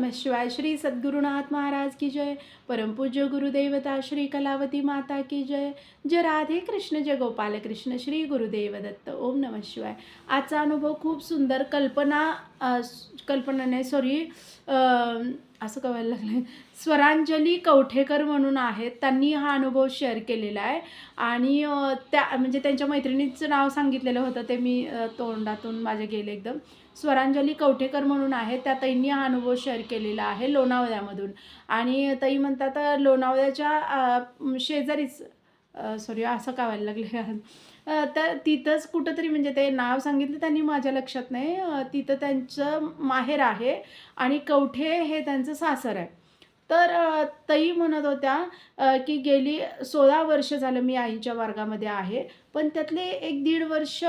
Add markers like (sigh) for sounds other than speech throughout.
नमः शिवाय श्री सद्गुरुनाथ महाराज की जय। परमपूज्य गुरुदेवता श्री कलावती माता की जय। जय राधे कृष्ण जय गोपाल कृष्ण श्री गुरुदेव दत्त। ओम नमः शिवाय। आजचा अनुभव खूप सुंदर कल्पना कल्पनाने कल्पना नाही सॉरी असं कळायला लागलं स्वरांजली कवठेकर म्हणून आहेत. त्यांनी हा अनुभव शेअर केलेला आहे. आणि त्या म्हणजे त्यांच्या मैत्रिणीचं नाव सांगितलेलं होतं ते मी तोंडातून माझे गेले एकदम. स्वरांजली कवठेकर म्हणून आहे त्या ताईंनी हा अनुभव शेअर केलेला आहे लोणावळ्यामधून. आणि ताई म्हणतात लोणावळ्याच्या शेजारीच सॉरी असं काय लागलं लागले तर तिथंच कुठंतरी म्हणजे ते नाव सांगितलं त्यांनी माझ्या लक्षात नाही. तिथं त्यांचं माहेर आहे आणि कवठे हे त्यांचं सासर आहे. तर तई म्हणत होत्या की गेली सोळा वर्ष झालं मी आईच्या वर्गामध्ये आहे. पण त्यातले एक दीड वर्ष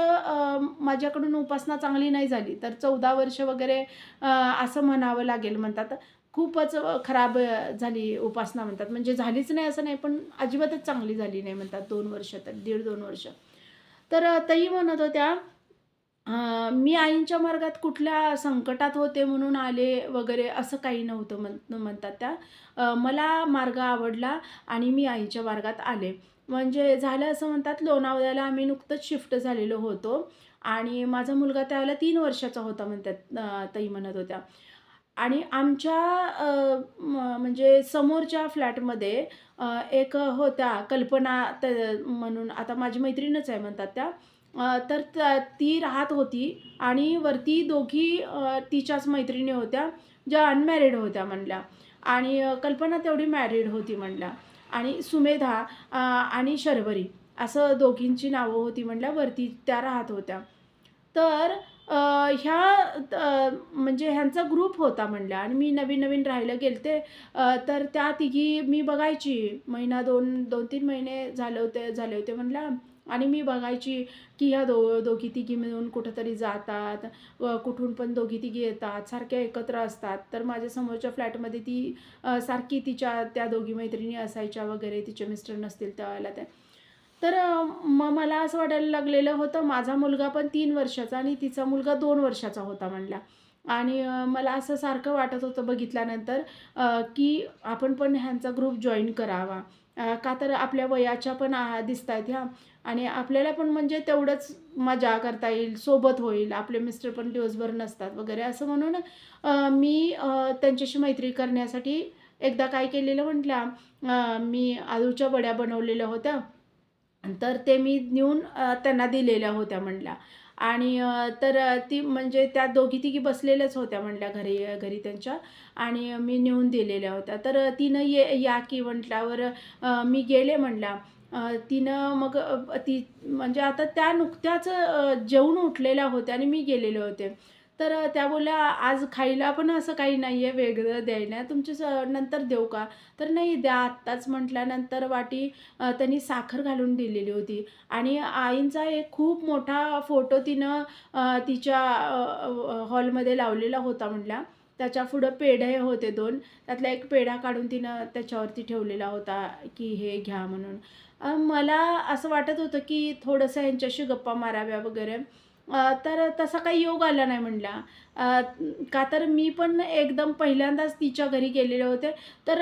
माझ्याकडून उपासना चांगली नाही झाली. तर चौदा वर्ष वगैरे असं म्हणावं लागेल म्हणतात. खूपच खराब झाली उपासना म्हणतात. म्हणजे झालीच नाही असं नाही पण अजिबातच चांगली झाली नाही म्हणतात. दोन वर्ष तर दीड दोन वर्ष. तर तई ताई म्हणत होत्या मी आईंच्या मार्गात कुठल्या संकटात होते म्हणून आले वगैरे असं काही नव्हतं म्हण म्हणतात त्या. मला मार्ग आवडला आणि मी आईच्या मार्गात आले. म्हणजे झालं असं म्हणतात लोणावळ्याला आम्ही नुकतंच शिफ्ट झालेलो होतो आणि माझा मुलगा त्यावेळेला तीन वर्षाचा होता म्हणतात तई ताई म्हणत होत्या. आणि आमच्या म्हणजे समोरच्या फ्लॅटमध्ये एक होत्या कल्पना त म्हणून आता माझी मैत्रीणच आहे म्हणतात त्या. तर त्या ती राहत होती आणि वरती दोघी तिच्याच मैत्रिणी होत्या ज्या अनमॅरिड होत्या म्हणल्या. आणि कल्पना तेवढी मॅरिड होती म्हणल्या. आणि सुमेधा आणि शर्वरी असं दोघींची नावं होती म्हणल्या वरती त्या राहत होत्या. तर ह्या म्हणजे ह्यांचा ग्रुप होता म्हणल्या आणि मी नवीन नवीन राहायला गेलते. तर त्या तिघी मी बघायची. महिना दोन दोन तीन महिने झाले होते झाले होते म्हणल्या आणि मी बघायची की ह्या दो दोघी तिघी मिळून कुठंतरी जातात. व कुठून पण दोघी तिघी येतात सारख्या एकत्र असतात. तर माझ्या समोरच्या फ्लॅटमध्ये ती सारखी तिच्या त्या दोघी मैत्रिणी असायच्या वगैरे तिचे मिस्टर नसतील त्यावेळेला त्या तर मग मला असं वाटायला लागलेलं होतं माझा मुलगा पण तीन वर्षाचा आणि तिचा मुलगा दोन वर्षाचा होता म्हणला. आणि मला असं सारखं वाटत होतं बघितल्यानंतर की आपण पण ह्यांचा ग्रुप जॉईन करावा. का तर आपल्या वयाच्या पण दिसत आहेत ह्या. आणि आपल्याला पण म्हणजे तेवढंच मजा करता येईल सोबत होईल. आपले मिस्टर पण दिवसभर नसतात वगैरे असं म्हणून मी त्यांच्याशी मैत्री करण्यासाठी एकदा काय केलेलं म्हटल्या मी आलूच्या वड्या बनवलेल्या होत्या. तर ते मी नेऊन त्यांना दिलेल्या होत्या म्हणल्या. आणि तर ती म्हणजे त्या दोघी तिघी बसलेल्याच होत्या म्हणल्या घरी घरी त्यांच्या. आणि मी नेऊन दिलेल्या होत्या. तर तिनं ये या की म्हटल्यावर मी गेले म्हणल्या. तिनं मग ती म्हणजे आता त्या नुकत्याच जेवून उठलेल्या होत्या आणि मी गेलेले होते. तर त्या बोलल्या आज खायला पण असं काही नाही आहे वेगळं द्यायला. तुमच्या स नंतर देऊ का? तर नाही द्या आत्ताच म्हटल्यानंतर वाटी त्यांनी साखर घालून दिलेली होती. आणि आईंचा एक खूप मोठा फोटो तिनं तिच्या हॉलमध्ये लावलेला होता म्हटल्या. त्याच्या पुढं पेढे होते दोन. त्यातला एक पेढा काढून तिनं त्याच्यावरती ठेवलेला होता की हे घ्या म्हणून. मला असं वाटत होतं की थोडंसं यांच्याशी गप्पा माराव्या वगैरे. तर तसा काही योग आला नाही म्हणला. का तर मी पण एकदम पहिल्यांदाच तिच्या घरी गेलेले होते. तर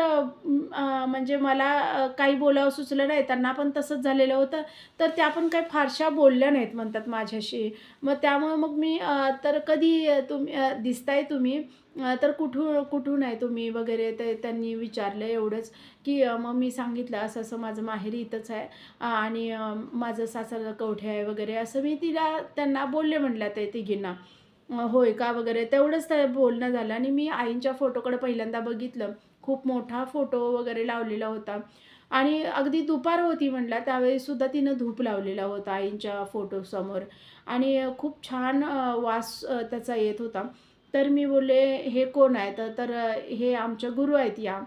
म्हणजे मला काही बोलावं सुचलं नाही त्यांना पण तसंच झालेलं होतं. तर त्या पण काही फारशा बोलल्या नाहीत म्हणतात माझ्याशी. मग त्यामुळं मग मी तर कधी तुम्ही दिसताय तुम्ही? तर कुठून कुठून आहे तुम्ही वगैरे ते त्यांनी विचारलं एवढंच की मग मी सांगितलं असं असं माझं माहेरी इथंच आहे. आणि माझं सासर कवठे आहे वगैरे असं मी तिला त्यांना बोलले म्हटल्या ते तिघींना. होय का वगैरे तेवढंच ते बोलणं झालं आणि मी आईंच्या फोटोकडे पहिल्यांदा बघितलं. खूप मोठा फोटो वगैरे लावलेला होता. आणि अगदी दुपार होती म्हटलं त्यावेळीसुद्धा तिनं धूप लावलेला होता आईंच्या फोटोसमोर. आणि खूप छान वास त्याचा येत होता. तर मी बोलले हे कोण आहेत तर हे आमच्या गुरु आहेत या.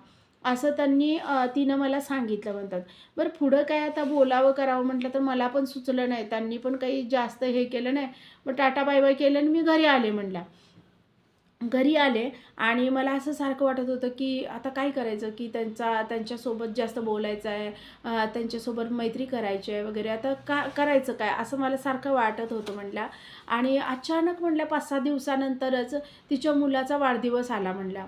असं त्यांनी तिनं मला सांगितलं म्हणतात. बरं पुढं काय आता बोलावं करावं म्हटलं तर मला पण सुचलं नाही. त्यांनी पण काही जास्त हे केलं नाही. मग टाटा बाय बाय केलं आणि मी घरी आले म्हणल्या घरी आले आणि मला असं सारखं वाटत होतं की आता काय करायचं की त्यांचा त्यांच्यासोबत जास्त बोलायचं आहे त्यांच्यासोबत मैत्री करायची आहे वगैरे. आता का करायचं काय? असं मला सारखं वाटत होतं म्हणल्या आणि अचानक म्हणल्या पाच सहा दिवसानंतरच तिच्या मुलाचा वाढदिवस आला म्हणल्या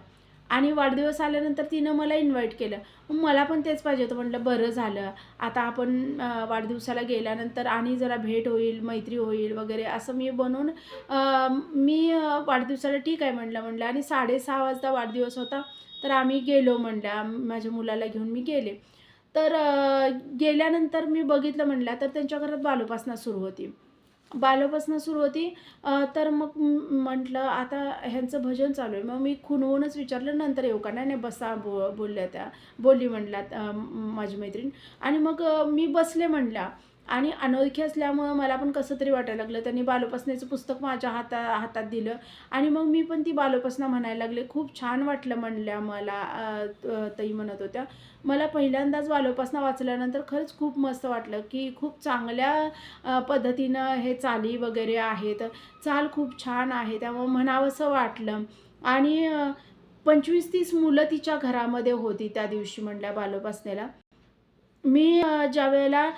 आणि वाढदिवस आल्यानंतर तिनं मला इन्व्हाइट केलं. मग मला पण तेच पाहिजे होतं. म्हटलं बरं झालं. आता आपण वाढदिवसाला गेल्यानंतर आणि जरा भेट होईल मैत्री होईल वगैरे असं मी बनवून मी वाढदिवसाला ठीक आहे म्हटलं म्हटलं. आणि साडेसहा वाजता वाढदिवस होता तर आम्ही गेलो म्हणल्या माझ्या मुलाला घेऊन मी गेले. तर गेल्यानंतर मी बघितलं म्हणलं तर त्यांच्या घरात बालोपासना सुरू होती. बालोपासना सुरू होती तर मग म्हटलं आता ह्यांचं भजन चालू आहे. मग मी खुनवूनच विचारलं नंतर येऊ का? नाही नाही बसा बो बोलल्या त्या. बोलली म्हटल्या माझी मैत्रीण. आणि मग मी बसले म्हटल्या आणि अनोळखी असल्यामुळं मला पण कसं तरी वाटायला लागलं. त्यांनी बालोपासनेचं पुस्तक माझ्या हाता हातात दिलं. आणि मग मी पण ती बालोपासना म्हणायला लागले. खूप छान वाटलं म्हणल्या मला अं, ताई म्हणत होत्या. मला पहिल्यांदाच बालोपासना वाचल्यानंतर खरंच खूप मस्त वाटलं की खूप चांगल्या पद्धतीनं हे चाली वगैरे आहेत. चाल खूप छान आहे. त्यामुळं म्हणावंसं वाटलं. आणि पंचवीस तीस मुलं तिच्या घरामध्ये होती त्या दिवशी म्हणल्या बालोपासनेला. मी ज्या वेळेला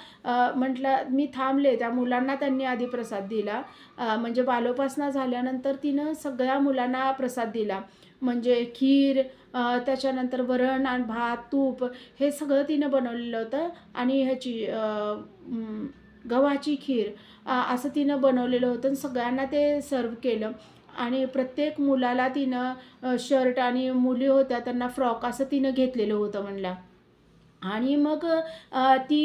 म्हटलं मी थांबले त्या मुलांना त्यांनी आधी प्रसाद दिला. म्हणजे बालोपासना झाल्यानंतर तिनं सगळ्या मुलांना प्रसाद दिला. म्हणजे खीर त्याच्यानंतर वरण आणि भात तूप हे सगळं तिनं बनवलेलं होतं. आणि ह्याची गव्हाची खीर असं तिनं बनवलेलं होतं आणि सगळ्यांना ते सर्व केलं. आणि प्रत्येक मुलाला तिनं शर्ट आणि मुली होत्या त्यांना फ्रॉक असं तिनं घेतलेलं होतं म्हणल्या आणि मग ती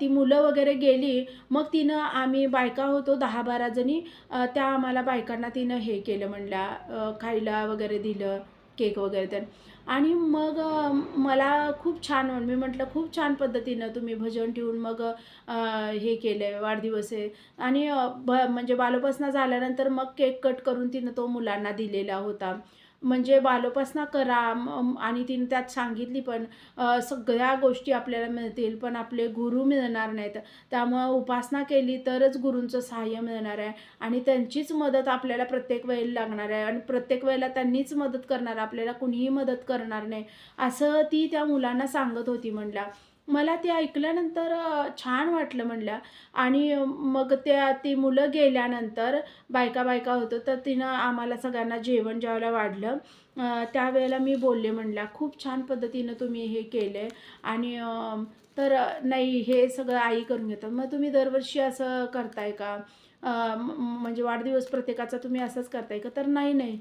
ती मुलं वगैरे गेली मग तिनं आम्ही बायका होतो दहा बारा जणी त्या आम्हाला बायकांना तिनं हे केलं म्हणल्या खायला वगैरे दिलं केक वगैरे तर. आणि मग मला खूप छान मी म्हटलं खूप छान पद्धतीनं तुम्ही भजन ठेवून मग हे केलं वाढदिवस. आहे आणि ब म्हणजे बालोपासना झाल्यानंतर मग केक कट करून तिनं तो मुलांना दिलेला होता. म्हणजे बालोपासना करा आणि तिने त्यात सांगितली पण सगळ्या गोष्टी आपल्याला मिळतील पण आपले गुरु मिळणार नाहीत. त्यामुळं उपासना केली तरच गुरूंचं सहाय्य मिळणार आहे. आणि त्यांचीच मदत आपल्याला प्रत्येक वेळेला लागणार आहे. आणि प्रत्येक वेळेला त्यांनीच मदत करणार आपल्याला कुणीही मदत करणार नाही. असं ती त्या मुलांना सांगत होती म्हणल्या मला ते ऐकल्यानंतर छान वाटलं म्हणल्या. आणि मग त्या ती मुलं गेल्यानंतर बायका बायका होतो तर तिनं आम्हाला सगळ्यांना जेवण जेवायला वाढलं. त्यावेळेला मी बोलले म्हणल्या खूप छान पद्धतीनं तुम्ही हे केलं आहे आणि तर नाही हे सगळं आई करून घेतात. मग तुम्ही दरवर्षी असं करताय का? म्हणजे वाढदिवस प्रत्येकाचा तुम्ही असंच करताय का? तर नाही नाही.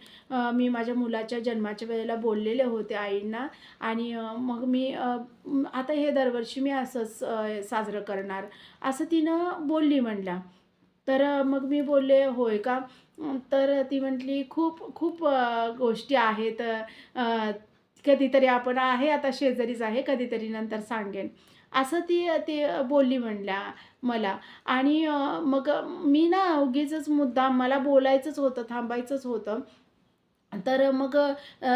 मी माझ्या मुलाच्या जन्माच्या वेळेला बोललेले होते आईंना आणि मग मी आता हे दरवर्षी मी असंच साजरं करणार. असं तिनं बोलली म्हणल्या तर मग मी बोलले होय का? तर ती म्हटली खूप खूप गोष्टी आहेत. कधीतरी आपण आहे आता शेजारीच आहे कधीतरी नंतर सांगेन. असं ती ती बोलली म्हणल्या मला. आणि मग मी ना उगीचच मुद्दा मला बोलायचंच होतं थांबायचंच होतं. तर मग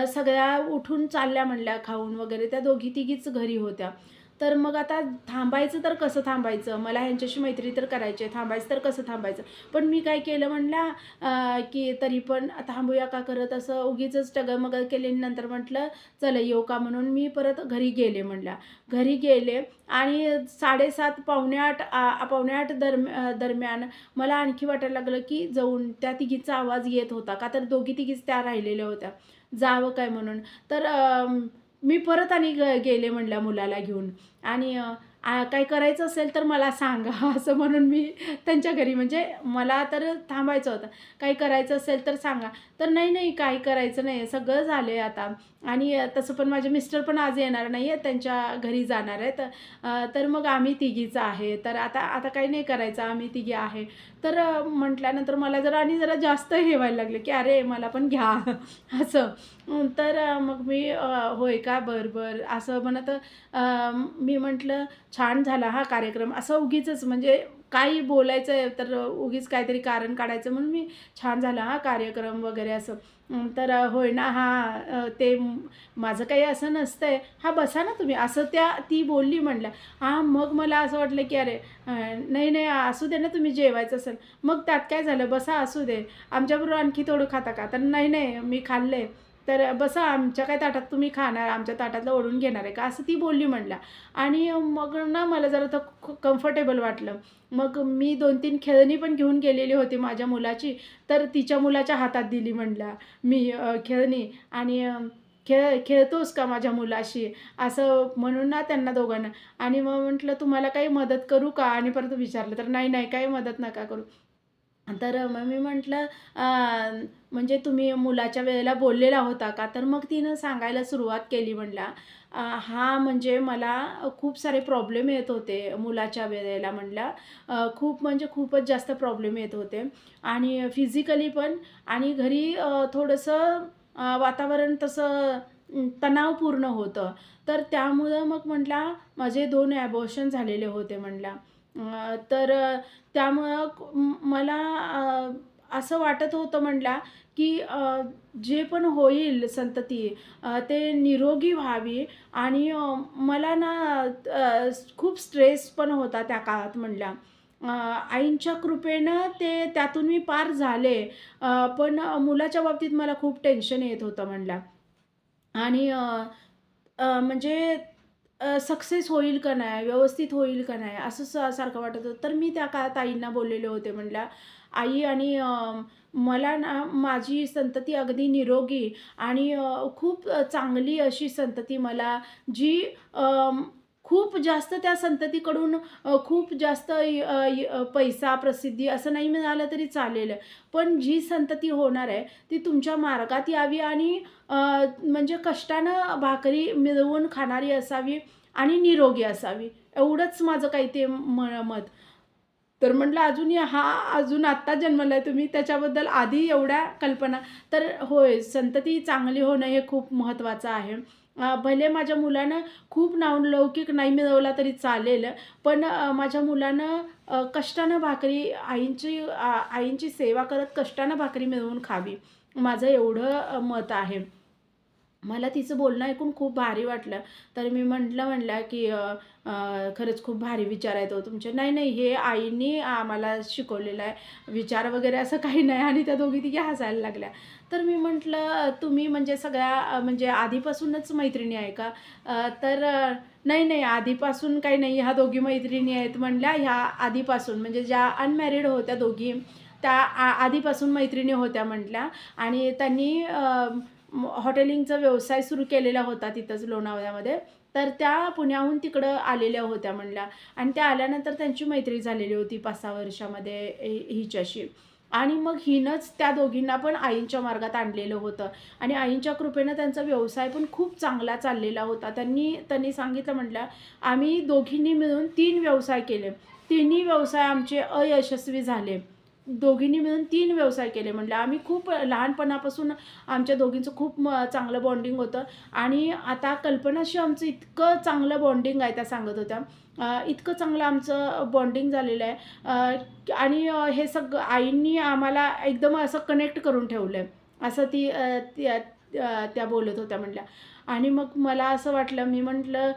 सगळ्या उठून चालल्या म्हणल्या खाऊन वगैरे त्या दोघी तिघीच घरी होत्या. तर मग आता थांबायचं तर कसं थांबायचं? मला ह्यांच्याशी मैत्री तर करायची आहे. थांबायचं तर कसं थांबायचं? पण मी काय केलं म्हटलं की तरी पण थांबूया का करत? असं उगीच टगमग केले नंतर म्हटलं चला येऊ का म्हणून मी परत घरी गेले म्हणल्या घरी गेले आणि साडेसात पावणे आठ पावणे आठ दरम्या दरम्यान मला आणखी वाटायला लागलं की जाऊन त्या तिघीचा आवाज येत होता का? तर दोघी तिघीच त्या राहिलेल्या होत्या. जावं काय म्हणून? तर मी परत आणि ग गेले म्हणल्या मुलाला घेऊन. आणि आ, काय करायचं असेल तर मला सांगा. (laughs) असं म्हणून मी त्यांच्या घरी म्हणजे मला तर थांबायचं होतं. काही करायचं असेल तर सांगा. तर नाही नाही काही करायचं नाही. सगळं झालं आहे आता. आणि तसं पण माझे मिस्टर पण आज येणार नाही आहेत त्यांच्या घरी जाणार आहेत. तर मग आम्ही तिघीचं आहे. तर आता आता काही नाही करायचं. आम्ही तिघी आहे. तर म्हटल्यानंतर मला जरा आणि जरा जास्त हे व्हायला लागले की अरे मला पण घ्या. (laughs) असं. तर मग मी होय का? बरं बरं. असं म्हणत मी म्हटलं छान झाला हा कार्यक्रम. असं उगीचच म्हणजे काही बोलायचं आहे तर उगीच काहीतरी कारण काढायचं म्हणून मी छान झाला हा कार्यक्रम वगैरे असं. तर होय ना हा ते माझं काही असं नसतं आहे हा बसा ना तुम्ही. असं त्या ती बोलली म्हणलं हां मग मला असं वाटलं की अरे नाही नाही असू दे ना तुम्ही जेवायचं असेल. मग त्यात काय झालं? बसा असू दे. आमच्याबरोबर आणखी थोडं खाता का? तर नाही नाही मी खाल्लं आहे तर बसा आमच्या काय ताटात तुम्ही खाणार आमच्या ताटातलं ओढून घेणार आहे का? असं ती बोलली म्हणला. आणि मग ना मला जरा तर कम्फर्टेबल वाटलं. मग मी दोन तीन खेळणी पण घेऊन गेलेली होती माझ्या मुलाची. तर तिच्या मुलाच्या हातात दिली म्हणला मी खेळणी. आणि खेळ खेळतोस का माझ्या मुलाशी? असं म्हणून ना त्यांना दोघांना. आणि मग म्हटलं तुम्हाला काही मदत करू का? आणि परत विचारलं तर नाही नाही काही मदत नका करू. तर मग मी म्हटलं म्हणजे तुम्ही मुलाच्या वेळेला बोललेला होता का? तर मग तिनं सांगायला सुरुवात केली म्हणला हा म्हणजे मला खूप सारे प्रॉब्लेम येत होते मुलाच्या वेळेला म्हणला खूप म्हणजे खूपच जास्त प्रॉब्लेम येत होते. आणि फिजिकली पण आणि घरी थोडंसं वातावरण तसं तणावपूर्ण होतं. तर त्यामुळं मग म्हटला माझे दोन ॲबॉर्शन झालेले होते म्हटला. तर त्यामुळं मला असं वाटत होतं म्हणला की जे पण होईल संतती ते निरोगी व्हावी. आणि मला ना खूप स्ट्रेस पण होता त्या काळात म्हणल्या आईंच्या कृपेनं ते त्यातून मी पार झाले. पण मुलाच्या बाबतीत मला खूप टेन्शन येत होतं म्हणला. आणि म्हणजे सक्सेस होईल का नाही व्यवस्थित होईल का नाही असं स सारखं वाटत होतं. तर मी त्या काळात आईंना बोललेले होते म्हणल्या आई आणि मला ना माझी संतती अगदी निरोगी आणि खूप चांगली अशी संतती मला जी खूप जास्त त्या संततीकडून खूप जास्त पैसा प्रसिद्धी असं नाही मिळालं तरी चालेल. पण जी संतती होणार आहे ती तुमच्या मार्गात यावी आणि म्हणजे कष्टानं भाकरी मिळवून खाणारी असावी आणि निरोगी असावी. एवढंच माझं काही ते म मत. तर म्हटलं अजून हा अजून आत्ता जन्मला आहे तुम्ही त्याच्याबद्दल आधी एवढ्या कल्पना. तर होय संतती चांगली होणं हे खूप महत्त्वाचं आहे. भले माझ्या मुलानं खूप नावलौकिक नाही मिळवला तरी चालेल पण माझ्या मुलानं कष्टानं भाकरी आईंची आईंची सेवा करत कष्टानं भाकरी मिळवून खावी. माझं एवढं मत आहे. मला तिचं बोलणं ऐकून खूप भारी वाटलं. तर मी म्हटलं म्हणलं की खरंच खूप भारी विचार आहेत हो तुमचे. नाही नाही हे आईने आम्हाला शिकवलेलं आहे. विचार वगैरे असं काही नाही आणि त्या दोघी तिघी हसायला लागल्या. तर मी म्हटलं तुम्ही म्हणजे सगळ्या म्हणजे आधीपासूनच मैत्रिणी आहे का? तर नाही नाही आधीपासून काही नाही. ह्या दोघी मैत्रिणी आहेत म्हणल्या ह्या आधीपासून म्हणजे ज्या अनमॅरिड होत्या दोघी त्या आ आधीपासून मैत्रिणी होत्या म्हटल्या आणि त्यांनी हॉटेलिंगचा व्यवसाय सुरू केलेला होता तिथंच लोणावळ्यामध्ये. तर त्या पुण्याहून तिकडं आलेल्या होत्या म्हणल्या आणि त्या आल्यानंतर त्यांची मैत्री झालेली होती पाच सहा वर्षामध्ये हिच्याशी. आणि मग हिनंच त्या दोघींना पण आईंच्या मार्गात आणलेलं होतं. आणि आईंच्या कृपेनं त्यांचा व्यवसाय पण खूप चांगला चाललेला होता. त्यांनी त्यांनी सांगितलं म्हटलं आम्ही दोघींनी मिळून तीन व्यवसाय केले. तिन्ही व्यवसाय आमचे अयशस्वी झाले. दोघींनी मिळून तीन व्यवसाय केले म्हटलं आम्ही खूप लहानपणापासून आमच्या दोघींचं खूप म चांगलं बॉन्डिंग होतं. आणि आता कल्पनाशी आमचं इतकं चांगलं बॉन्डिंग आहे त्या सांगत होत्या. इतकं चांगलं आमचं बॉन्डिंग झालेलं आहे. आणि हे सगळं आईंनी आम्हाला एकदम असं कनेक्ट करून ठेवलं आहे असं ती त्या त्या- त्या बोलत होत्या म्हटल्या आणि मग मला असं वाटलं मी म्हटलं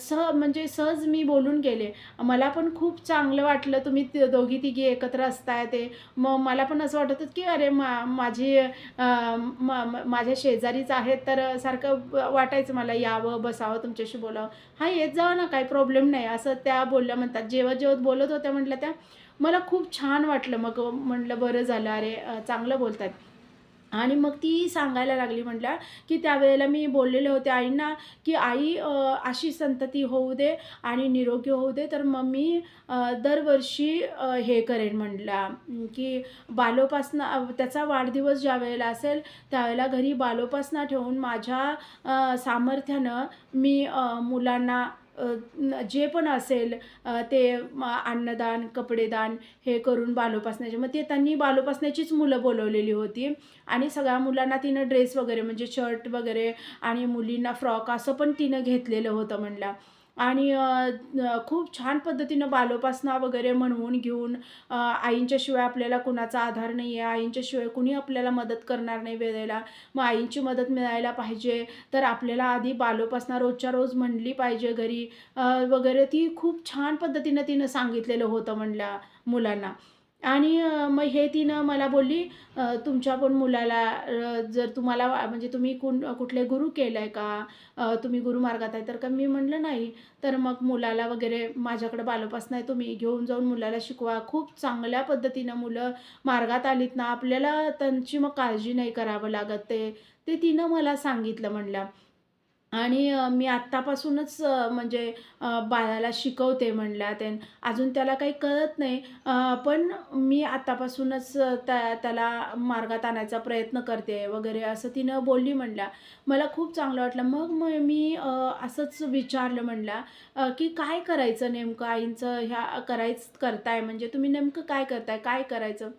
सह म्हणजे सहज मी बोलून गेले. मला पण खूप चांगलं वाटलं तुम्ही दोघी तिघी एकत्र असताय ते. मग मला पण असं वाटत होतं की अरे मा माझी मा माझ्या शेजारीच आहेत तर सारखं वाटायचं मला यावं बसावं तुमच्याशी बोलावं. हां येत जावं ना काही प्रॉब्लेम नाही. असं त्या बोलल्या म्हणतात जेव्हा जेवत बोलत होत्या म्हटलं त्या मला खूप छान वाटलं. मग म्हटलं बरं झालं अरे चांगलं बोलतात आणि मग ती सांगायला लागली म्हटल्या की त्यावेळेला मी बोललेले होते आईंना की आई अशी संतती होऊ दे आणि निरोगी होऊ दे तर मग मी दरवर्षी हे करेन म्हटल्या की बालोपासना त्याचा वाढदिवस ज्या वेळेला असेल त्यावेळेला घरी बालोपासना ठेवून माझ्या सामर्थ्यानं मी मुलांना जे पण असेल ते अन्नदान कपडेदान हे करून बालोपासण्याचे मग ते त्यांनी बालोपासण्याचीच मुलं बोलवलेली होती. आणि सगळ्या मुलांना तिनं ड्रेस वगैरे म्हणजे शर्ट वगैरे आणि मुलींना फ्रॉक असं पण तिनं घेतलेलं होतं म्हणलं. आणि खूप छान पद्धतीनं बालोपासना वगैरे म्हणवून घेऊन आईंच्याशिवाय आपल्याला कुणाचा आधार नाही आहे आईंच्याशिवाय कुणी आपल्याला मदत करणार नाही वेळेला. मग आईंची मदत मिळायला पाहिजे तर आपल्याला आधी बालोपासना रोजच्या रोज म्हणली पाहिजे घरी. वगैरे ती खूप छान पद्धतीनं तिनं सांगितलेलं होतं म्हणल्या मुलांना. आणि मग हे तिनं मला बोलली तुमच्या पण मुलाला जर तुम्हाला म्हणजे तुम्ही कुण कुठले गुरु केलं आहे का तुम्ही गुरुमार्गात आहे तर का? मी म्हटलं नाही. तर मग मुलाला वगैरे माझ्याकडे बालोपास नाही तुम्ही घेऊन जाऊन मुलाला शिकवा. खूप चांगल्या पद्धतीनं मुलं मार्गात आलीत ना आपल्याला त्यांची मग काळजी नाही करावं लागत ते. ते तिनं मला सांगितलं म्हणलं. आणि मी आत्तापासूनच म्हणजे बाळाला शिकवते म्हणल्या ते अजून त्याला काही कळत नाही. पण मी आत्तापासूनच त्या त्याला मार्गात आणायचा प्रयत्न करते वगैरे असं तिनं बोलली म्हणल्या. मला खूप चांगलं वाटलं. मग मग मी असंच विचारलं म्हणल्या की काय करायचं नेमकं? आईंचं ह्या करायचं करताय. म्हणजे तुम्ही नेमकं काय करताय? काय करायचं?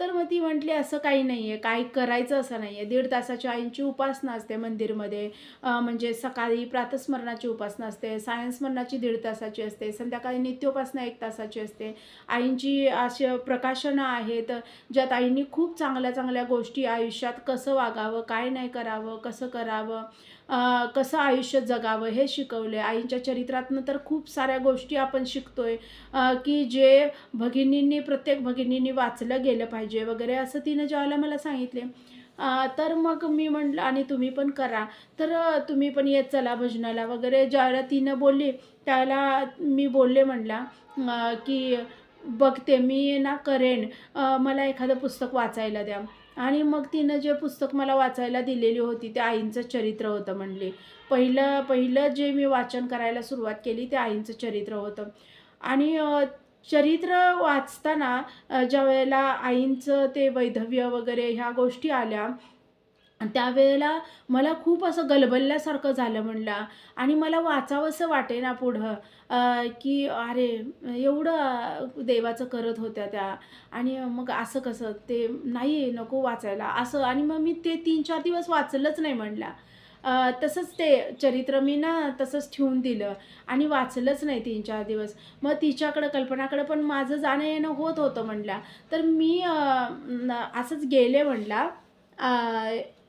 तर मग ती म्हटली असं काही नाही आहे काही करायचं असं नाही आहे दीड तासाची आईंची उपासना असते मंदिरमध्ये. म्हणजे सकाळी प्रातस्मरणाची उपासना असते सायंस्मरणाची दीड तासाची असते संध्याकाळी नित्योपासना एक तासाची असते. आईंची असे प्रकाशनं आहेत ज्यात आईंनी खूप चांगल्या चांगल्या गोष्टी आयुष्यात कसं वागावं काय नाही करावं कसं करावं कसं आयुष्य जगावं हे शिकवले आईंच्या चरित्रातनं तर खूप साऱ्या गोष्टी आपण शिकतोय आहे की जे भगिनींनी प्रत्येक भगिनींनी वाचलं गेलं पाहिजे वगैरे असं तिनं ज्यावेळेला मला सांगितले. तर मग मी म्हटलं आणि तुम्ही पण करा. तर तुम्ही पण येत चला भजनाला वगैरे. ज्यावेळेला तिनं बोलली त्यावेळेला मी बोलले म्हटला की बघते मी ना करेन. मला एखादं पुस्तक वाचायला द्या. आणि मग तिनं जे पुस्तक मला वाचायला दिलेली होती ते आईंचं चरित्र होतं म्हणले. पहिलं पहिलं जे मी वाचन करायला सुरुवात केली ते आईंचं चरित्र होतं. आणि चरित्र वाचताना ज्या ज्यावेळेला आईंचं ते वैधव्य वगैरे ह्या गोष्टी आल्या त्यावेळेला मला खूप असं गलबलल्यासारखं झालं म्हणलं. आणि मला वाचावंसं वाटेना पुढं. की अरे एवढं देवाचं करत होत्या त्या. आणि मग असं कसं ते नाही नको वाचायला. असं आणि मग मी ते तीन चार दिवस वाचलंच नाही म्हणलं. तसंच ते चरित्र मी ना तसंच ठेवून दिलं. आणि वाचलंच नाही तीन चार दिवस. मग तिच्याकडं कल्पनाकडं पण माझं जाणं येणं होत होतं म्हणला. तर मी न- असंच गेले म्हणला.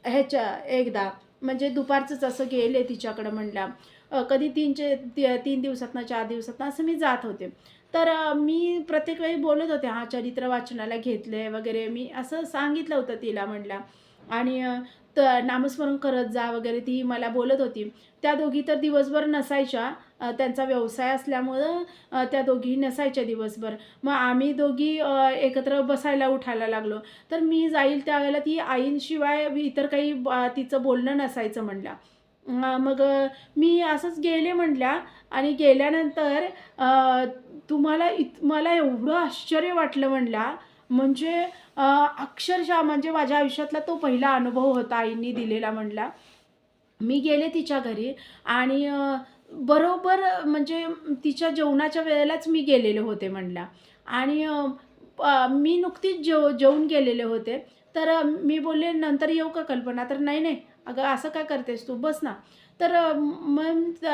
ह्याच्या एकदा म्हणजे दुपारचंच असं गेले तिच्याकडं म्हणल्या कधी तीनचे ती तीन दिवसातनं चार दिवसातनं असं मी जात होते. तर मी प्रत्येक वेळी बोलत होते हा चरित्र वाचनाला घेतले वगैरे मी असं सांगितलं होतं तिला म्हणल्या. आणि तर नामस्मरण करत जा वगैरे ती मला बोलत होती. त्या दोघी तर दिवसभर नसायच्या. त्यांचा व्यवसाय असल्यामुळं त्या दोघी नसायच्या दिवसभर. मग आम्ही दोघी एकत्र बसायला उठायला लागलो. तर मी जाईल त्यावेळेला ती आईंशिवाय इतर काही तिचं बोलणं नसायचं म्हणलं मग मी असंच गेले म्हणल्या आणि गेल्यानंतर तुम्हाला इत मला एवढं आश्चर्य वाटलं म्हणला म्हणजे अक्षरशः म्हणजे माझ्या आयुष्यातला तो पहिला अनुभव होता आईंनी दिलेला म्हणला. मी गेले तिच्या घरी आणि बरोबर म्हणजे तिच्या जेवणाच्या वेळेलाच मी गेलेले होते म्हणला. आणि मी नुकतीच जेव जेवून गेलेले होते. तर मी बोलले नंतर येऊ का कल्पना? तर नाही नाही. अगं असं काय करतेस तू? बस ना. तर मग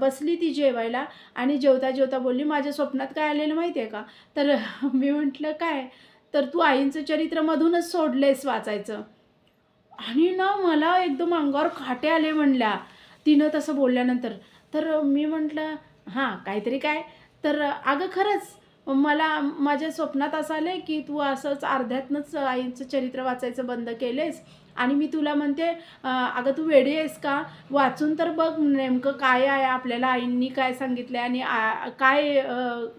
बसली ती जेवायला आणि जेवता जेवता बोलली माझ्या स्वप्नात काय आलेलं माहिती आहे का? तर (laughs) मी म्हटलं काय? तर तू आईंचं चरित्रमधूनच सोडलेस वाचायचं. आणि ना मला एकदम अंगावर खाटे आले म्हणल्या. तिनं तसं बोलल्यानंतर तर मी म्हटलं हां काहीतरी काय? तर अगं खरंच मला माझ्या स्वप्नात असं आलं की तू असंच अर्ध्यातनंच आईचं चरित्र वाचायचं बंद केलेस आणि मी तुला म्हणते अगं तू वेडी आहेस का? वाचून तर बघ नेमकं काय आहे आपल्याला आईंनी काय सांगितलं आहे आणि काय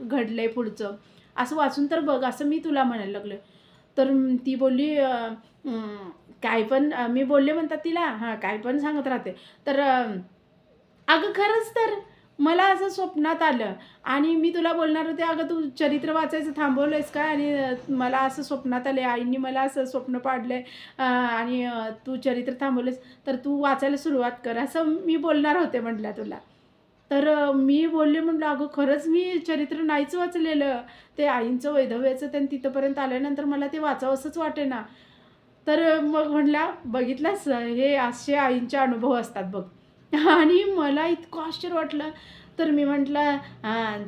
घडलं आहे पुढचं. असं वाचून तर बघ असं मी तुला म्हणायला लागलं तर ती बोलली काय पण मी बोलले म्हणतात तिला हां काय पण सांगत राहते. तर अगं खरंच तर मला असं स्वप्नात आलं. आणि मी तुला बोलणार होते अगं तू चरित्र वाचायचं थांबवलंयस काय? आणि मला असं स्वप्नात आले आईंनी मला असं स्वप्न पाडलं आहे आणि तू चरित्र थांबवलंयस तर तू वाचायला सुरुवात कर असं मी बोलणार होते म्हटलं तुला. तर मी बोलले म्हटलं अगं खरंच मी चरित्र नाहीच वाचलेलं. ते आईंचं वैधव्याचं त्यांनी तिथंपर्यंत आल्यानंतर मला ते वाचावंसंच वाटे ना तर मग म्हटला बघितलास? हे असे आईंचे अनुभव असतात बघ. आणि मला इतकं आश्चर्य वाटलं. तर मी म्हटलं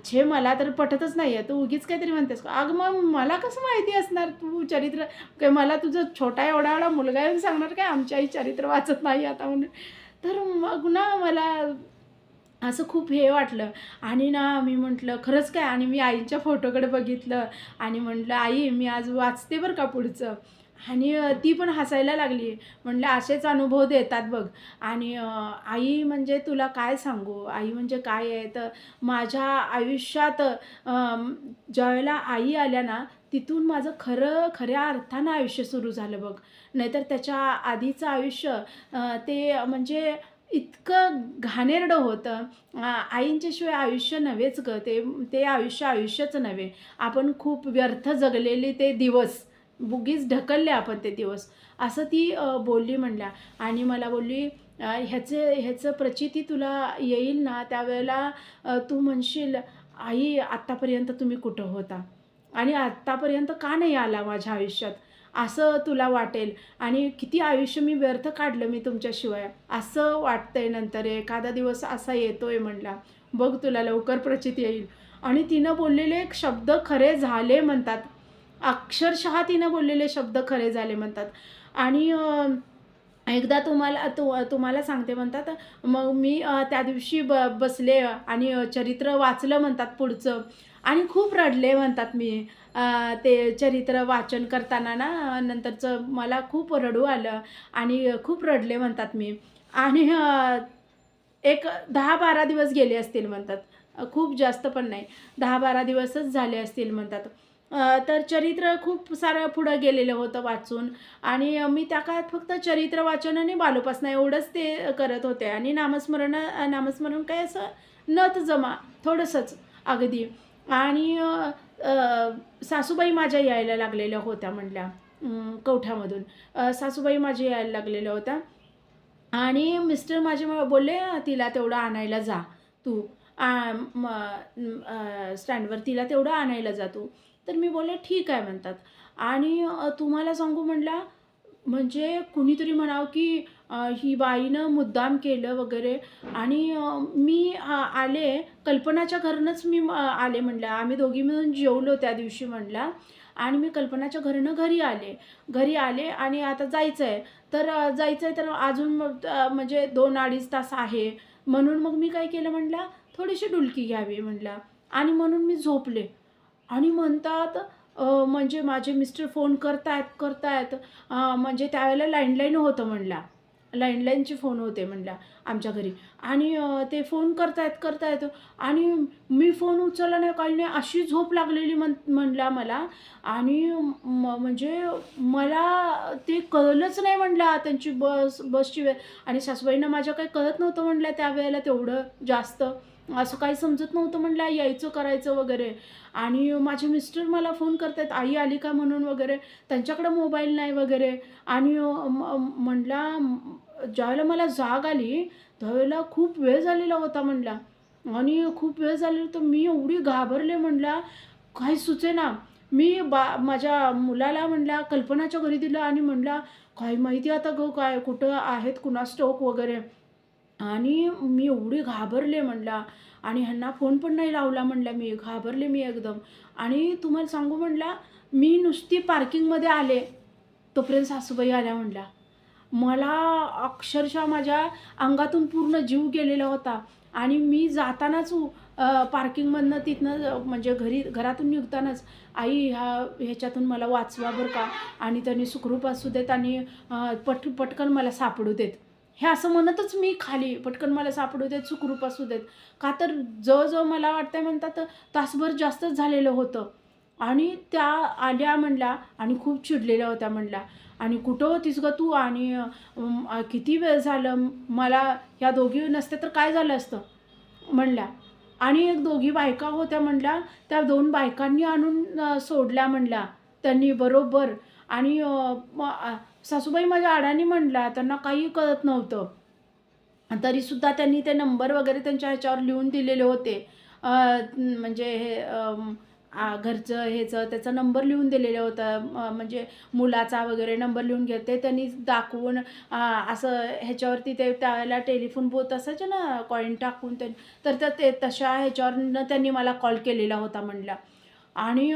छे मला तर पटतच नाही आहे तू उगीच काहीतरी म्हणतेस. का अगं मग मला कसं माहिती असणार तू चरित्र? काय मला तुझं छोटा एवढा एवढा मुलगा येऊन सांगणार काय? आमची आई चरित्र वाचत नाही आता म्हणून. तर मग ना मला असं खूप हे वाटलं. आणि ना मी म्हटलं खरंच काय? आणि मी आईच्या फोटोकडे बघितलं. आणि म्हटलं आई मी आज वाचते बरं का पुढचं? आणि ती पण हसायला लागली. म्हणलं असेच अनुभव देतात बघ. आणि आई म्हणजे तुला काय सांगू? आई म्हणजे काय आहे? तर माझ्या आयुष्यात ज्यावेळेला आई आल्या ना तिथून माझं खरं खऱ्या अर्थानं आयुष्य सुरू झालं बघ. नाहीतर त्याच्या आधीचं आयुष्य ते म्हणजे इतकं घाणेरडं होतं. आईंच्याशिवाय आयुष्य नव्हेच ग. ते ते आयुष्य आयुष्यच नव्हे. आपण खूप व्यर्थ जगलेले ते दिवस. बुगीच ढकलले आपण ते दिवस. असं ती बोलली म्हणल्या. आणि मला बोलली ह्याचे ह्याचं प्रचिती तुला येईल ना त्यावेळेला तू म्हणशील आई आत्तापर्यंत तुम्ही कुठं होता? आणि आत्तापर्यंत का नाही आला माझ्या आयुष्यात? असं तुला वाटेल. आणि किती आयुष्य मी व्यर्थ काढलं मी तुमच्याशिवाय. असं वाटतंय नंतर एखादा दिवस असा येतोय म्हणला. बघ तुला लवकर प्रचित येईल. आणि तिनं बोललेले एक शब्द खरे झाले म्हणतात. अक्षरशः तिनं बोललेले शब्द खरे झाले म्हणतात. आणि एकदा तुम्हाला तु तुम्हाला सांगते म्हणतात मग मी त्या दिवशी ब बसले आणि चरित्र वाचलं म्हणतात पुढचं. आणि खूप रडले म्हणतात मी. ते चरित्र वाचन करताना ना नंतरचं मला खूप रडू आलं आणि खूप रडले म्हणतात मी. आणि एक दहा बारा दिवस गेले असतील म्हणतात. खूप जास्त पण नाही. दहा बारा दिवसच झाले असतील म्हणतात. तर चरित्र खूप सारं पुढं गेलेलं होतं वाचून. आणि मी त्या काळात फक्त चरित्र वाचन आणि बालोपासना एवढंच ते करत होते. आणि नामस्मरण नामस्मरण काय असं नत जमा थोडंसंच अगदी. आणि सासूबाई माझ्या यायला लागलेल्या होत्या म्हणल्या कवठ्यामधून सासूबाई माझ्या यायला लागलेल्या होत्या. आणि मिस्टर माझे बोलले तिला तेवढं आणायला जा तू. आ, स्टँडवर तिला तेवढं आणायला जा तू. तर मी बोलले ठीक आहे म्हणतात. आणि तुम्हाला सांगू म्हटला म्हणजे कुणीतरी म्हणावं की ही बाईनं मुद्दाम केलं वगैरे. आणि मी आले कल्पनाच्या घरनंच मी म, आले म्हणलं आम्ही दोघी मिळून जेवलो त्या दिवशी म्हणला आणि मी कल्पनाच्या घरनं घरी आले. घरी आले आणि आता जायचं आहे तर जायचं आहे तर अजून मग, म्हणजे दोन अडीच तास आहे. म्हणून मग मी काय केलं म्हणलं थोडीशी डुलकी घ्यावी म्हणलं आणि म्हणून मी झोपले. आणि म्हणतात म्हणजे माझे मिस्टर फोन करतायत करतायत. म्हणजे त्यावेळेला लँडलाईन होतं म्हणला. लँडलाईनचे फोन होते म्हणल्या आमच्या घरी. आणि ते फोन करतायत करतायत. आणि मी फोन उचलला नाही काही नाही अशी झोप लागलेली म्हण म्हणला मला. आणि म्हणजे मला ते कळलंच नाही म्हणला त्यांची बस बसची वेळ. आणि सासूबाईंना माझ्या काही कळत नव्हतं म्हणलं त्यावेळेला तेवढं जास्त. असं काही समजत नव्हतं म्हणलं यायचं करायचं वगैरे. आणि माझे मिस्टर मला फोन करतात आई आली का? म्हणून वगैरे. त्यांच्याकडं मोबाईल नाही वगैरे. आणि म्हणला ज्यावेळेला मला जाग आली त्यावेळेला खूप वेळ झालेला होता म्हणला. आणि खूप वेळ झालेला तर मी एवढी घाबरले म्हणला काही सुचेना मी बा माझ्या मुलाला म्हणला कल्पनाच्या घरी दिलं आणि म्हणला काही माहिती आता गं काय कुठं आहेत कुणा स्टोक वगैरे? आणि मी एवढी घाबरले म्हणला. आणि ह्यांना फोन पण नाही लावला म्हणला मी. घाबरले मी एकदम. आणि तुम्हाला सांगू म्हणला मी नुसती पार्किंगमध्ये आले. तोपर्यंत सासूबाई आल्या म्हणला. मला अक्षरशः माझ्या अंगातून पूर्ण जीव गेलेला होता. आणि मी जातानाच पार्किंगमधनं तिथनं म्हणजे घरी घरातून निघतानाच आई ह्या ह्याच्यातून मला वाचवा बरं का. आणि त्यांनी सुखरूप असू देत आणि पट पटकन मला सापडू देत. हे असं म्हणतच मी खाली पटकन मला सापडू देत सुखरूप असू देत. का तर जवळजवळ मला वाटतंय म्हणतात तासभर जास्तच झालेलं होतं. आणि त्या आल्या म्हणल्या आणि खूप चिडलेल्या होत्या म्हणल्या. आणि कुठं होतीस ग तू? आणि किती वेळ झालं? मला ह्या दोघी नसत्या तर काय झालं असतं? म्हणल्या. आणि एक दोघी बायका होत्या म्हणल्या. त्या दोन बायकांनी आणून सोडल्या म्हणल्या. त्यांनी बरोबर. आणि सासूबाई माझ्या आडानी म्हणल्या त्यांना काही कळत नव्हतं. तरीसुद्धा त्यांनी ते नंबर वगैरे त्यांच्या ह्याच्यावर लिहून दिलेले होते. म्हणजे हे घरचं ह्याचं त्याचा नंबर लिहून दिलेलं होतं. म्हणजे मुलाचा वगैरे नंबर लिहून घेते त्यांनी दाखवून असं ह्याच्यावरती ते त्यावेळेला टेलिफोन बोत असायचे ना कॉईन टाकून ते तर ते तशा ह्याच्यावरनं त्यांनी मला कॉल केलेला होता म्हणला आणि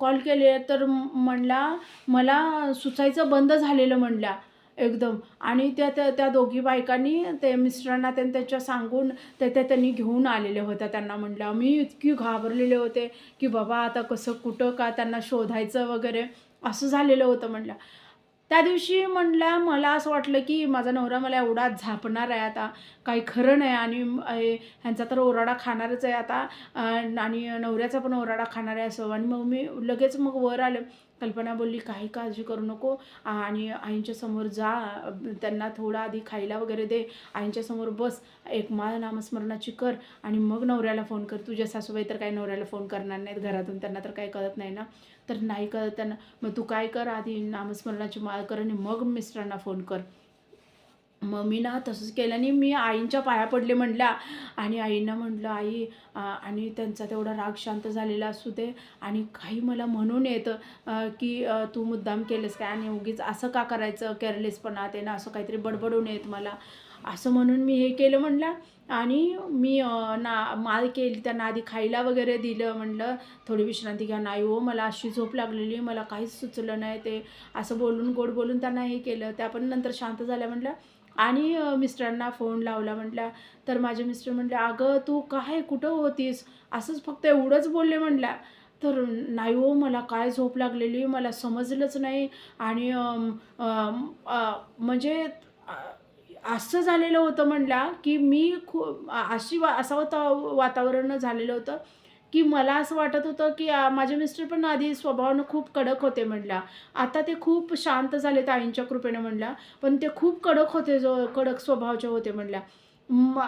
कॉल केले तर म्हणला मला सुचायचं बंद झालेलं म्हणला एकदम. आणि त्या त्या त्या दोघी बायकांनी ते मिस्टरांना त्यांनी त्याच्या सांगून ते त्या त्यांनी घेऊन आलेल्या होत्या. त्यांना म्हटलं मी इतकी घाबरलेले होते की बाबा आता कसं कुठं का त्यांना शोधायचं वगैरे? असं झालेलं होतं म्हटलं त्या दिवशी म्हणल्या मला असं वाटलं की माझा नवरा मला एवढा झापणार आहे आता. काही खरं नाही आणि ह्यांचा तर ओराडा खाणारच आहे आता. आणि नवऱ्याचा पण ओराडा खाणार आहे असं. आणि मग मी लगेच मग वर आलं. कल्पना बोलली काही काळजी करू नको आणि आईंच्या समोर जा त्यांना थोडं आधी खायला वगैरे दे आईंच्या समोर बस एक माळ नामस्मरणाची कर आणि मग नवऱ्याला फोन कर. तुझ्या सासूबाई तर काही नवऱ्याला फोन करणार नाहीत घरातून त्यांना तर काही कळत नाही ना. तर नाही कळत त्यांना. मग तू काय कर आधी नामस्मरणाची माळ कर आणि मग मिस्टरांना फोन कर. मग मी ना तसंच केलं आणि मी आईंच्या पाया पडले म्हटल्या. आणि आईंना म्हटलं आई आणि त्यांचा तेवढा राग शांत झालेला असू दे आणि काही मला म्हणून येतं की तू मुद्दाम केलंस काय आणि उगीच असं का करायचं? केअरलेसपणा ते ना असं काहीतरी बडबडून येत मला. असं म्हणून मी हे केलं म्हणलं आणि मी ना माल केली त्यांना आधी खायला वगैरे दिलं म्हणलं थोडी विश्रांती घ्या नाही हो मला अशी झोप लागलेली मला काहीच सुचलं नाही ते. असं बोलून गोड बोलून त्यांना हे केलं. त्या पण नंतर शांत झाल्या म्हटलं आणि मिस्टरांना फोन लावला म्हटल्या तर माझे मिस्टर म्हटले अगं तू काय कुठं होतीस? असंच फक्त एवढंच बोलले म्हटल्या तर नाही हो मला काय झोप लागलेली मला समजलंच नाही आणि म्हणजे असं झालेलं होतं म्हटल्या की मी खू अशी वा असं वाता वातावरण झालेलं होतं की मला असं वाटत होतं की माझे मिस्टर पण आधी स्वभावानं खूप कडक होते म्हणल्या आता ते खूप शांत झाले आईंच्या कृपेने म्हणल्या पण ते खूप कडक होते जो कडक स्वभावचे होते म्हणल्या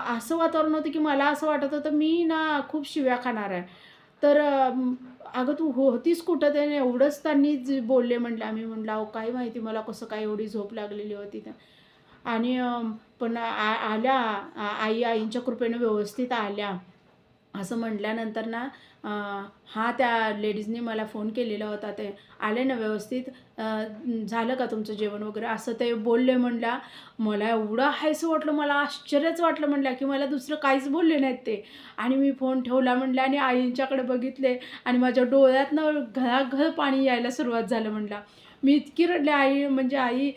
असं वातावरण होतं की मला असं वाटत होतं मी ना खूप शिव्या खाणार आहे. तर अगं तू हो, होतीस कुठं त्याने? एवढंच त्यांनी बोलले म्हटलं आम्ही. म्हणला अहो काय माहिती मला कसं काय एवढी झोप लागलेली होती तर. आणि पण आ आल्या आई आईंच्या कृपेने व्यवस्थित आल्या. असं म्हटल्यानंतर ना हा त्या लेडीजने मला फोन केलेला होता. ते आले ना व्यवस्थित. झालं का तुमचं जेवण वगैरे? असं ते बोलले म्हणला. मला एवढं हायसं वाटलं मला आश्चर्यच वाटलं म्हणलं की मला दुसरं काहीच बोलले नाहीत ते. आणि मी फोन ठेवला म्हणलं आणि आईंच्याकडे बघितले आणि माझ्या डोळ्यातनं घराघर पाणी यायला सुरुवात झालं म्हणला. मी इतकी रडले आई म्हणजे आई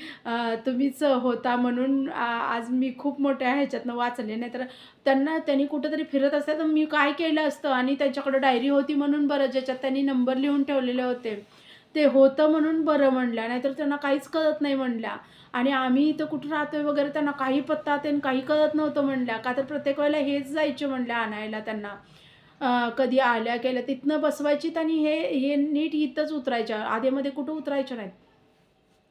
तुम्हीच होता म्हणून आज मी खूप मोठ्या ह्याच्यातनं वाचले. नाही तर त्यांना त्यांनी कुठंतरी फिरत असते तर मी काय केलं असतं? आणि त्यांच्याकडं डायरी होती म्हणून बरं ज्याच्यात त्यांनी नंबर लिहून ठेवलेले होते. ते होतं म्हणून बरं म्हणल्या नाहीतर त्यांना काहीच कळत नाही म्हणल्या. आणि आम्ही इथं कुठं राहतोय वगैरे त्यांना काही पत्ता ते काही कळत नव्हतं म्हणल्या. का तर प्रत्येक वेळेला हेच जायचे म्हणल्या आणायला त्यांना. कधी आल्या केल्या तिथनं बसवायचीत आणि हे हे नीट इथंच उतरायच्या. आधेमध्ये कुठं उतरायच्या नाहीत.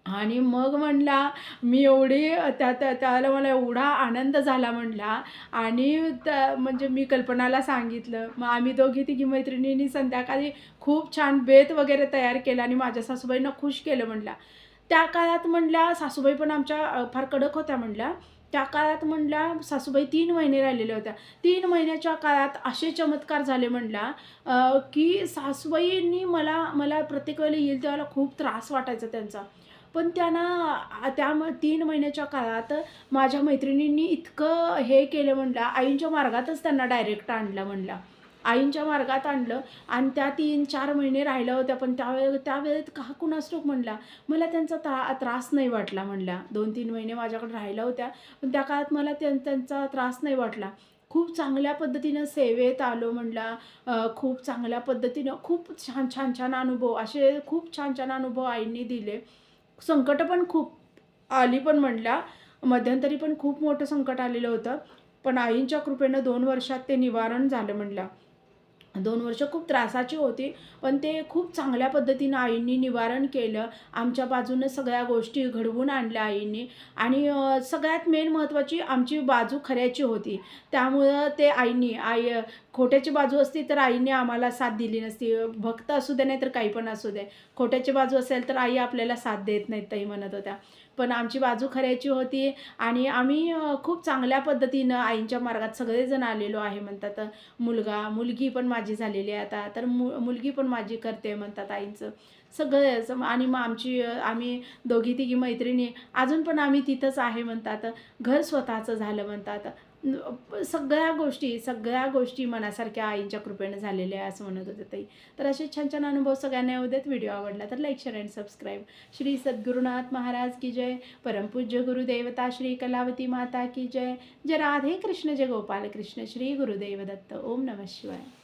आणि मग म्हणला मी एवढी त्या त्या त्याला मला एवढा आनंद झाला म्हणला. आणि त्या म्हणजे मी कल्पनाला सांगितलं मग आम्ही दोघी तिघी मैत्रिणींनी संध्याकाळी खूप छान बेत वगैरे तयार केला आणि माझ्या सासूबाईंना खुश केलं म्हणला. त्या काळात म्हणल्या सासूबाई पण आमच्या फार कडक होत्या म्हणल्या त्या काळात म्हणल्या सासूबाई तीन महिने राहिलेल्या होत्या. तीन महिन्याच्या काळात असे चमत्कार झाले म्हणला की सासूबाईंनी मला मला प्रत्येक वेळेला येईल त्यावेळेला खूप त्रास वाटायचा त्यांचा. पण त्यांना त्या तीन महिन्याच्या काळात माझ्या मैत्रिणींनी इतकं हे केलं म्हणलं आईंच्या मार्गातच त्यांना डायरेक्ट आणलं म्हणला. आईंच्या मार्गात आणलं आणि त्या तीन चार महिने राहिल्या होत्या पण त्यावेळे त्यावेळेत का कुणास म्हणला? मला त्यांचा त्रा त्रास नाही वाटला म्हणल्या दोन तीन महिने माझ्याकडे राहिल्या होत्या पण त्या काळात मला त्यां त्यांचा त्रास नाही वाटला. खूप चांगल्या पद्धतीनं सेवेत आलो म्हणला. खूप चांगल्या पद्धतीनं खूप छान छान छान अनुभव असे खूप छान छान अनुभव आईंनी दिले. संकट पण खूप आली पण म्हणल्या मध्यंतरी पण खूप मोठं संकट आलेलं होतं. पण आईंच्या कृपेनं दोन वर्षात ते निवारण झालं म्हणल्या दोन वर्ष खूप त्रासाची होती पण ते खूप चांगल्या पद्धतीनं आईंनी निवारण केलं. आमच्या बाजूनं सगळ्या गोष्टी घडवून आणल्या आईंनी. आणि सगळ्यात मेन महत्त्वाची आमची बाजू खऱ्याची होती. त्यामुळं ते आईंनी आई खोट्याची बाजू असती तर आईने आम्हाला साथ दिली नसती. भक्त असू दे नाही तर काही पण असू दे. खोट्याची बाजू असेल तर आई आपल्याला साथ देत नाहीत ताई म्हणत होत्या. पण आमची बाजू खऱ्याची होती आणि आम्ही खूप चांगल्या पद्धतीनं आईंच्या मार्गात सगळेजण आलेलो आहे म्हणतात. मुलगा मुलगी पण माझी झालेली आहे आता. तर मु मुलगी पण माझी करते म्हणतात आईंचं. सगळे असं आणि मग आमची आम्ही दोघी तिघी मैत्रिणी अजून पण आम्ही तिथंच आहे म्हणतात. घर स्वतःचं झालं म्हणतात. सगळ्या गोष्टी सगळ्या गोष्टी मनासारख्या आईंच्या कृपेनं झालेल्या आहे असं म्हणत होते ताई. तर असे छान छान अनुभव सगळ्यांना येऊ देत. व्हिडिओ आवडला तर like share and subscribe. Shri Sadgurunath Maharaj की जय. परमपूज्य गुरुदेवता श्री कलावती माता की जय. जय राधे कृष्ण जय गोपाल कृष्ण श्री गुरुदेव दत्त. ओम नमः शिवाय.